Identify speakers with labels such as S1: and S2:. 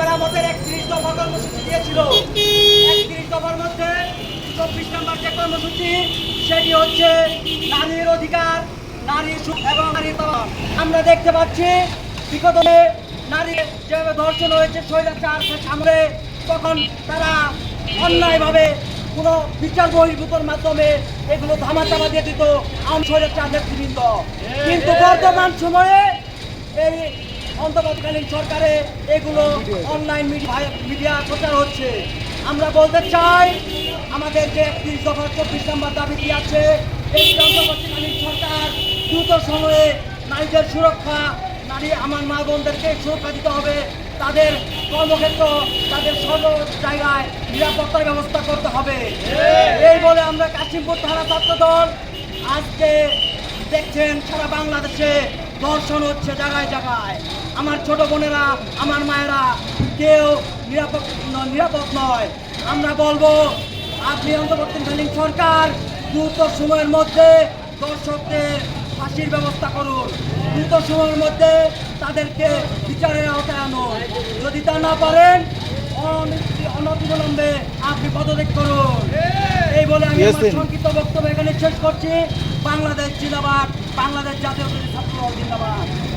S1: মেরামতের একত্রিশ দফা কর্মসূচি দিয়েছিল। একত্রিশ দফার মধ্যে চব্বিশ নম্বর যে কর্মসূচি, সেটি হচ্ছে নারীর অধিকার সুখ এবং নারীর আমরা দেখতে পাচ্ছি বিগত নারী যেভাবে ধর্ষণ হয়েছে স্বৈরাচার সামনে তখন তারা অন্যায়ভাবে কোনো বিচার বহির্ভূতর মাধ্যমে এগুলো ধামা চাপা দিয়ে দিত আম স্বৈরাচার নেতৃবৃন্দ কিন্তু বর্তমান সময়ে এই অন্তর্বর্তীকালীন সরকারে এগুলো অনলাইন মিডিয়া প্রচার হচ্ছে। আমরা বলতে চাই আমাদের যে একত্রিশ দফা চব্বিশ নম্বর দাবিটি আছে এই অন্তর্বর্তীকালীন সরকার দ্রুত সময়ে নারীদের সুরক্ষা নারী আমার মা বোনদেরকে সুরক্ষা দিতে হবে। তাদের কর্মক্ষেত্র তাদের সর্ব জায়গায় নিরাপত্তার ব্যবস্থা করতে হবে। এই বলে আমরা কাশিমপুর থানা ছাত্র দল আজকে দেখছেন সারা বাংলাদেশে দর্শন হচ্ছে জায়গায় জায়গায় আমার ছোট বোনেরা আমার মায়েরা কেউ নিরাপদ নিরাপদ নয়। আমরা বলব আপনি অন্তর্বর্তীকালীন সরকার দ্রুত সময়ের মধ্যে দর্শকদের ফাঁসির ব্যবস্থা করুন। দ্রুত সময়ের মধ্যে তাদেরকে বিচারের আওতায় আনুন। যদি তা না পারেন অনতি- অনতিবিলম্বে আপনি পদত্যাগ করুন। এই বলে আমি. সংক্ষিপ্ত বক্তব্য এখানে শেষ করছি। বাংলাদেশ জিন্দাবাদ। বাংলাদেশ জাতীয় ছাত্র জিন্দাবাদ।